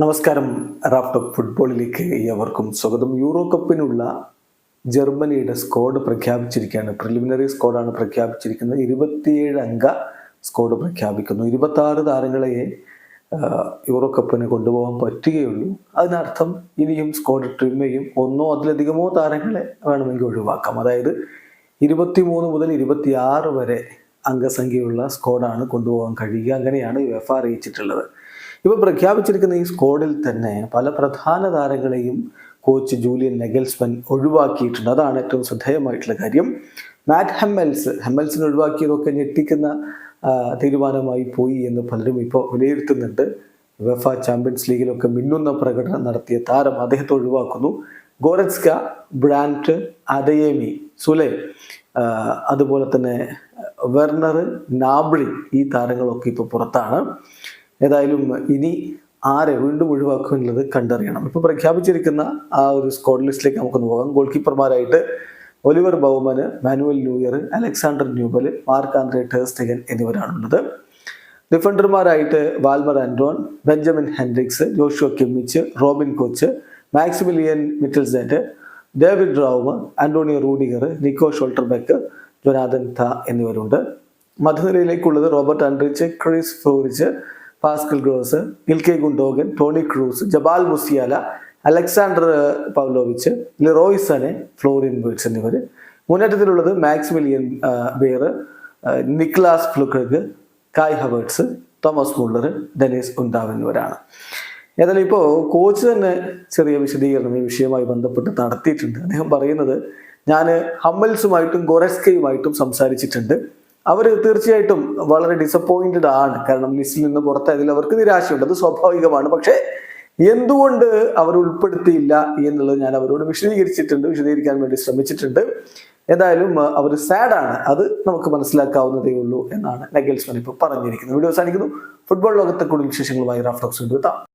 നമസ്കാരം. റാഫ്റ്റോക്ക് ഫുട്ബോളിലേക്ക് ഏവർക്കും സ്വാഗതം. യൂറോ കപ്പിനുള്ള ജർമ്മനിയുടെ സ്കോഡ് പ്രഖ്യാപിച്ചിരിക്കുകയാണ്. പ്രിലിമിനറി സ്ക്വാഡാണ് പ്രഖ്യാപിച്ചിരിക്കുന്നത്. ഇരുപത്തിയേഴ് അംഗ സ്കോഡ് പ്രഖ്യാപിക്കുന്നു. ഇരുപത്തി താരങ്ങളെ യൂറോ കപ്പിന് കൊണ്ടുപോകാൻ പറ്റുകയുള്ളൂ. അതിനർത്ഥം ഇനിയും സ്ക്വാഡ് ട്രിം ചെയ്യും. ഒന്നോ അതിലധികമോ താരങ്ങളെ വേണമെങ്കിൽ ഒഴിവാക്കാം. അതായത് ഇരുപത്തിമൂന്ന് മുതൽ ഇരുപത്തിയാറ് വരെ അംഗസംഖ്യയുള്ള സ്ക്വാഡാണ് കൊണ്ടുപോകാൻ കഴിയുക. അങ്ങനെയാണ് യുഎഫ അറിയിച്ചിട്ടുള്ളത്. ഇപ്പോൾ പ്രഖ്യാപിച്ചിരിക്കുന്ന ഈ സ്കോഡിൽ തന്നെ പല പ്രധാന താരങ്ങളെയും കോച്ച് ജൂലിയൻ നെഗൽസ്മൻ ഒഴിവാക്കിയിട്ടുണ്ട്. അതാണ് ഏറ്റവും ശ്രദ്ധേയമായിട്ടുള്ള കാര്യം. മാറ്റ് ഹെമ്മൽസ് ഹെമ്മൽസിനെ ഒഴിവാക്കിയതൊക്കെ ഞെട്ടിക്കുന്ന തീരുമാനമായി പോയി എന്ന് പലരും ഇപ്പോൾ വിലയിരുത്തുന്നുണ്ട്. വെഫ ചാമ്പ്യൻസ് ലീഗിലൊക്കെ മിന്നുന്ന പ്രകടനം നടത്തിയ താരം അദ്ദേഹത്തെ ഒഴിവാക്കുന്നു. ഗോററ്റ്സ്ക ബ്രാന്റ് അദയേമി സുലെ അതുപോലെ തന്നെ വെർണർ നാബ്രി ഈ താരങ്ങളൊക്കെ ഇപ്പോൾ പുറത്താണ്. ഏതായാലും ഇനി ആരെ വീണ്ടും ഒഴിവാക്കും എന്നുള്ളത് കണ്ടറിയണം. ഇപ്പോൾ പ്രഖ്യാപിച്ചിരിക്കുന്ന ആ ഒരു സ്ക്വാഡ് ലിസ്റ്റിലേക്ക് നമുക്കൊന്ന് പോകാം. Goal കീപ്പർമാരായിട്ട് Oliver Baumann Manuel Neuer Alexander Nubel Marc Andre ter Stegen എന്നിവരാണുള്ളത്. ഡിഫൻഡർമാരായിട്ട് Waldemar Anton Benjamin Henrichs Joshua Kimmich Robin Koch Maximilian Mittelstadt David Raum Antonio Rudiger Nico Schlotterbeck Jonathan Tah എന്നിവരുണ്ട്. മധ്യനിരയിലേക്കുള്ളത് Robert Andrich Chris Fuhrich Pascal Gross Ilkay Gundogan Toni Kroos Jamal Musiala Aleksandar Pavlovic Leroy Sane Florian Wirtz എന്നിവർ. മുന്നേറ്റത്തിലുള്ളത് Maximilian Beier Niclas Fullkrug Kai Havertz Thomas Muller Deniz Undav എന്നിവരാണ്. ഏതായാലും ഇപ്പോൾ coach തന്നെ ചെറിയ വിശദീകരണം ഈ വിഷയവുമായി ബന്ധപ്പെട്ട് നടത്തിയിട്ടുണ്ട്. അദ്ദേഹം പറയുന്നത് ഞാൻ ഹമ്മൽസുമായിട്ടും ഗൊറസ്കയുമായിട്ടും സംസാരിച്ചിട്ടുണ്ട്. അവർ തീർച്ചയായിട്ടും വളരെ ഡിസപ്പോയിന്റഡ് ആണ്. കാരണം ലിസ്റ്റിൽ നിന്ന് പുറത്തായതിൽ അവർക്ക് നിരാശയുണ്ട്. അത് സ്വാഭാവികമാണ്. പക്ഷേ എന്തുകൊണ്ട് അവർ ഉൾപ്പെടുത്തിയില്ല എന്നുള്ളത് ഞാൻ അവരോട് വിശദീകരിച്ചിട്ടുണ്ട് വിശദീകരിക്കാൻ വേണ്ടി ശ്രമിച്ചിട്ടുണ്ട്. എന്തായാലും അവർ സാഡാണ് അത് നമുക്ക് മനസ്സിലാക്കാവുന്നതേ ഉള്ളൂ എന്നാണ് നഗൽസ്മൻ ഇപ്പോൾ പറഞ്ഞിരിക്കുന്നത്. വീഡിയോ അവസാനിക്കുന്നു. ഫുട്ബോൾ ലോകത്തെ കൂടുതൽ വിശേഷങ്ങളുമായി റാഫ്റ്റോക്സ് കൊണ്ടുവെത്താം